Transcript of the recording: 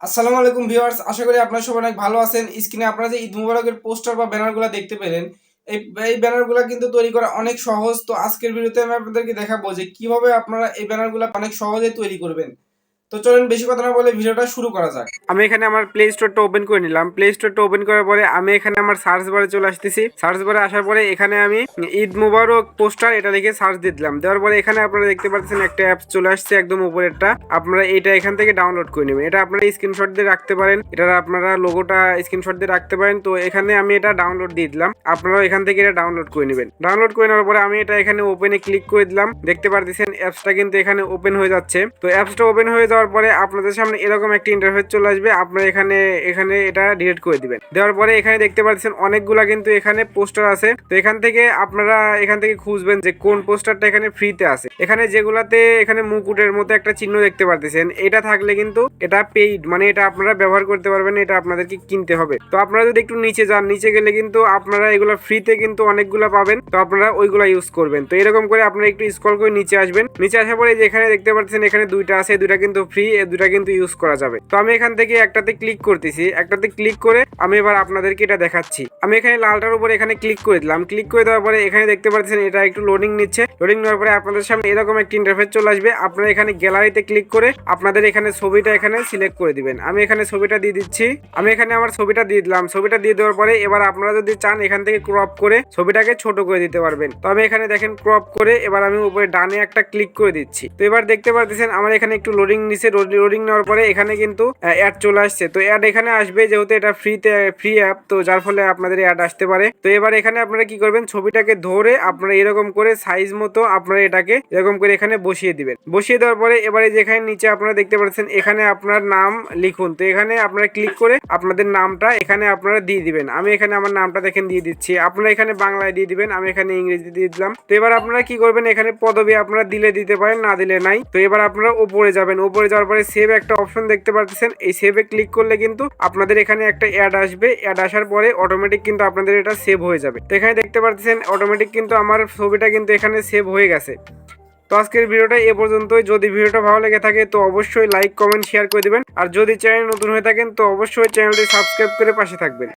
আসসালামু আলাইকুম ভিউয়ার্স, আশা করি আপনারা সবাই অনেক ভালো আছেন। স্ক্রিনে আপনারা যে ঈদ মুবারকের পোস্টার বা ব্যানারগুলো দেখতে পেলেন, এই এই ব্যানারগুলো কিন্তু তৈরি করা অনেক সহজ। তো আজকের ভিডিওতে আমি আপনাদেরকে দেখাবো যে কীভাবে আপনারা এই ব্যানারগুলো অনেক সহজে তৈরি করবেন। তো চলুন বেশি কথা না বলে ভিডিওটা শুরু করা যাক। আমি এখানে আমার প্লে স্টোরটা ওপেন করে নিলাম। প্লে স্টোরটা ওপেন করার পরে আমি এখানে আমার সার্চ বারে চলে আসতেছি। সার্চ বারে আসার পরে এখানে আমি ঈদ মুবারক পোস্টার এটা লিখে সার্চ দিয়ে দিলাম। দেওয়ার পরে এখানে আপনারা দেখতে পাচ্ছেন একটা অ্যাপস চলে আসছে একদম উপরেরটা। আপনারা এটা এখান থেকে ডাউনলোড করে নেবেন। এটা আপনারা স্ক্রিনশট দিয়ে রাখতে পারেন। এটা আপনারা লোগোটা স্ক্রিনশট দিয়ে রাখতে পারেন। তো এখানে আমি এটা ডাউনলোড দিয়ে দিলাম। আপনারাও এখান থেকে এটা ডাউনলোড করে নেবেন। ডাউনলোড করে নেওয়ার পরে আমি এটা এখানে ওপেনে ক্লিক করে দিলাম। দেখতে পারতেছেন অ্যাপসটা কিন্তু এখানে ওপেন হয়ে যাচ্ছে। তো অ্যাপসটা ওপেন হয়ে যাওয়ার পরে আপনাদের সামনে এরকম একটা ইন্টারফেস চলে আসবে। আপনারা এখানে এখানে এটা ডিলিট করে দিবেন। দেওয়ার পরে এখানে দেখতে পাচ্ছেন অনেকগুলা কিন্তু এখানে পোস্টার আছে। তো এখান থেকে আপনারা এখান থেকে খুঁজবেন যে কোন পোস্টারটা এখানে ফ্রিতে আছে। এখানে যেগুলাতে এখানে মুকুটের মতো একটা চিহ্ন দেখতে পারতেছেন, এটা থাকলে কিন্তু এটা পেইড মানে এটা আপনারা ব্যবহার করতে পারবেন, এটা আপনাদেরকে কিনতে হবে। তো আপনারা যদি একটু নিচে যান, নিচে গেলে কিন্তু আপনারা এগুলো ফ্রিতে কিন্তু অনেকগুলা পাবেন। তো আপনারা ওইগুলা ইউজ করবেন। তো এরকম করে আপনারা একটু স্ক্রল করে নিচে আসবেন। নিচে আসার পরে যে এখানে দেখতে পাচ্ছেন, এখানে দুইটা আছে, দুইটা কিন্তু ফ্রি এই দুইটা কিন্তু ইউজ করা যাবে। তো আমি এখান থেকে একটাতে ক্লিক করতেছি। একটাতে ক্লিক করে আমি এবার আপনাদেরকে এটা দেখাচ্ছি। আমি এখানে লালটার উপর এখানে ক্লিক করে দিলাম। ক্লিক করে দেওয়ার পরে এখানে দেখতে পাচ্ছেন এটা একটু লোডিং নিচ্ছে। লোডিং নেওয়ার পরে আপনাদের সামনে এরকম একটি ইন্টারফেস চলে আসবে। আপনারা এখানে গ্যালারিতে ক্লিক করে আপনাদের এখানে ছবিটা এখানে সিলেক্ট করে দিবেন। আমি এখানে ছবিটা দিয়ে দিচ্ছি। আমি এখানে আমার ছবিটা দিয়ে দিলাম। ছবিটা দিয়ে দেওয়ার পরে এবার আপনারা যদি চান এখান থেকে ক্রপ করে ছবিটাকে ছোট করে দিতে পারবেন। তো আমি এখানে দেখেন ক্রপ করে এবার আমি উপরে ডানে একটা ক্লিক করে দিচ্ছি। তো এবার দেখতে পাচ্ছেন আমার এখানে একটু লোডিং নিছে লোডিং নেওয়ার পরে এখানে কিন্তু অ্যাড চলে আসছে। তো অ্যাড এখানে আসবে, যেহেতু এটা ফ্রিতে ফ্রি অ্যাপ তো যার ফলে আপনাদের অ্যাড আসতে পারে। তো এবার এখানে আপনারা কি করবেন? ছবিটাকে ধরে আপনারা এরকম করে সাইজ মতো আপনারা এটাকে এরকম করে এখানে বসিয়ে দিবেন। বসিয়ে দেওয়ার পরে এবারে যেখানে নিচে আপনারা দেখতে পাচ্ছেন, এখানে আপনার নাম লিখুন। তো এখানে আপনারা ক্লিক করে আপনাদের নামটা এখানে আপনারা দিয়ে দিবেন। আমি এখানে আমার নামটা দেখেন দিয়ে দিচ্ছি। আপনারা এখানে বাংলায় দিয়ে দিবেন, আমি এখানে ইংরেজি দিয়ে দিলাম। তো এবার আপনারা কি করবেন? এখানে পদবি আপনারা দিলে দিতে পারেন, না দিলে নাই। তো এবার আপনারা উপরে যাবেন। উপরে যাওয়ার পরে সেভ একটা অপশন দেখতে পাচ্ছেন এই সেভে ক্লিক করলে কিন্তু আপনাদের এখানে একটা অ্যাড আসবে। অ্যাড আসার পরে অটোমেটিক কিন্তু আপনাদের এটা সেভ হয়ে যাবে। তো এখানে দেখতে পাচ্ছেন অটোমেটিক কিন্তু আমার ছবিটা কিন্তু এখানে সেভ হয়ে গেছে। তো আজকের ভিডিওটা এ পর্যন্তই। যদি ভিডিওটা ভালো লেগে থাকে, তো অবশ্যই লাইক কমেন্ট শেয়ার করে দেবেন। আর যদি চ্যানেল নতুন হয়ে থাকেন, তো অবশ্যই চ্যানেলটি সাবস্ক্রাইব করে পাশে থাকবেন।